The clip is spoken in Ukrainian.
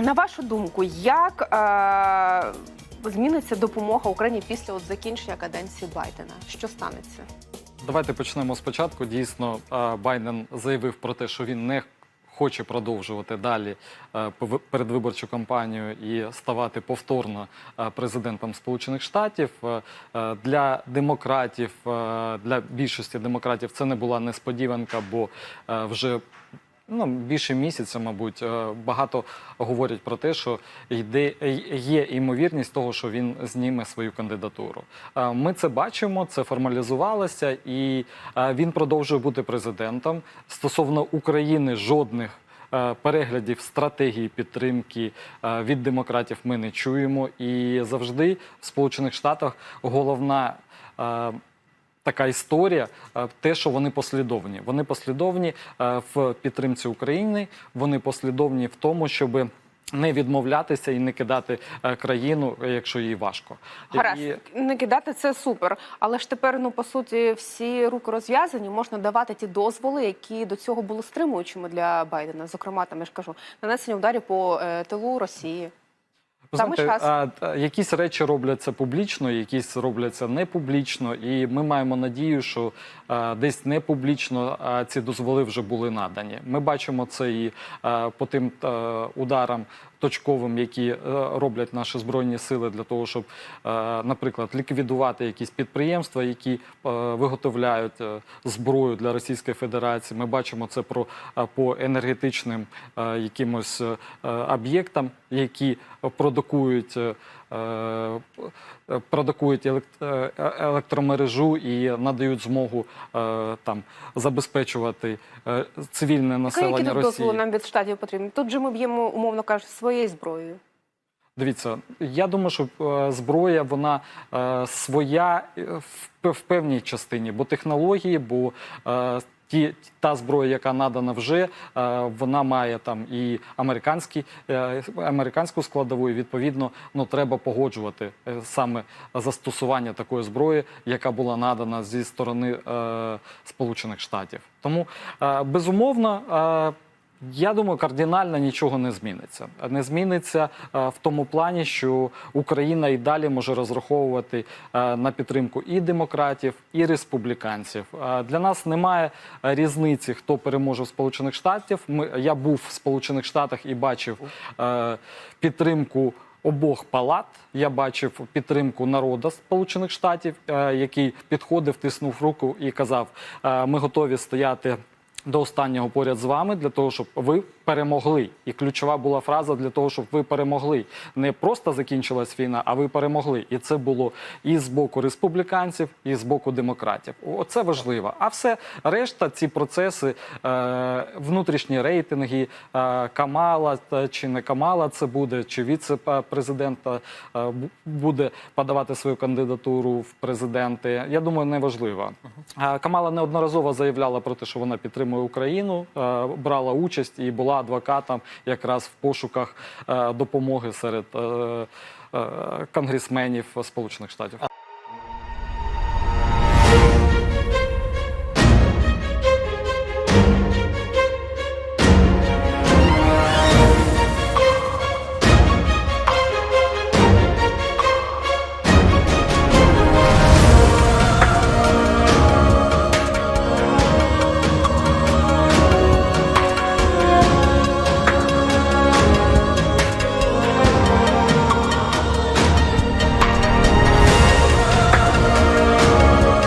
На вашу думку, як е, зміниться допомога Україні після от закінчення каденції Байдена? Що станеться? Давайте почнемо спочатку. Дійсно, е, Байден заявив про те, що він не хоче продовжувати далі е, передвиборчу кампанію і ставати повторно е, президентом Сполучених Штатів. Для демократів, для більшості демократів, це не була несподіванка, бо вже ну, більше місяця, мабуть, е, багато говорять про те, що йде, є ймовірність того, що він зніме свою кандидатуру. Е, Ми це бачимо, це формалізувалося, і е, він продовжує бути президентом. Стосовно України жодних. е, Переглядів стратегії підтримки е, від демократів ми не чуємо, і завжди в Сполучених Штатах головна е, така історія, е, те, що вони послідовні. Вони послідовні е, в підтримці України, вони послідовні в тому, щоб не відмовлятися і не кидати е, країну, якщо їй важко. Гаразд, І- не кидати це супер. Але ж тепер, ну по суті, всі руки розв'язані, можна давати ті дозволи, які до цього були стримуючими для Байдена. Зокрема, там я ж кажу, нанесення ударів по е, тилу Росії. Саме знаєте, час. а, та, якісь речі робляться публічно, якісь робляться не публічно, і ми маємо надію, що а, десь не публічно а, ці дозволи вже були надані. Ми бачимо це і а, по тим а, ударам точковим, які е, роблять наші збройні сили для того, щоб, е, наприклад, ліквідувати якісь підприємства, які е, виготовляють зброю для Російської Федерації. Ми бачимо це про по енергетичним якимось об'єктам, які продукують. Е, Продукують е, електромережу і надають змогу е, там забезпечувати цивільне Які населення тут Росії. нам від штатів потрібні? Тут же ми б'ємо, умовно кажучи, своєю зброєю. Дивіться, я думаю, що зброя вона своя в, певній частині, бо технології, бо ті, та зброя, яка надана вже, е, вона має там і американські, е, американську складову, і відповідно ну, треба погоджувати е, саме застосування такої зброї, яка була надана зі сторони Сполучених Штатів. Тому безумовно. Я думаю, кардинально нічого не зміниться. Не зміниться е, в тому плані, що Україна і далі може розраховувати е, на підтримку і демократів, і республіканців. Е, Для нас немає різниці, хто переможе в Сполучених Штатів. Ми я був в Сполучених Штатах і бачив підтримку. Обох палат я бачив підтримку народу Сполучених Штатів, який підходив, тиснув руку і казав: ми готові стояти до останнього поряд з вами для того, щоб ви перемогли. І ключова була фраза для того, щоб ви перемогли. Не просто закінчилась війна, а ви перемогли. І це було і з боку республіканців, і з боку демократів. Оце важливо. А все решта, ці процеси, е, внутрішні рейтинги, е, Камала та чи не Камала це буде, чи віце-президент е, буде подавати свою кандидатуру в президенти. Я думаю, не важливо. Е, Камала неодноразово заявляла про те, що вона підтримує Україну, е, брала участь і була адвокатом якраз в пошуках е, допомоги серед е, конгресменів Сполучених Штатів.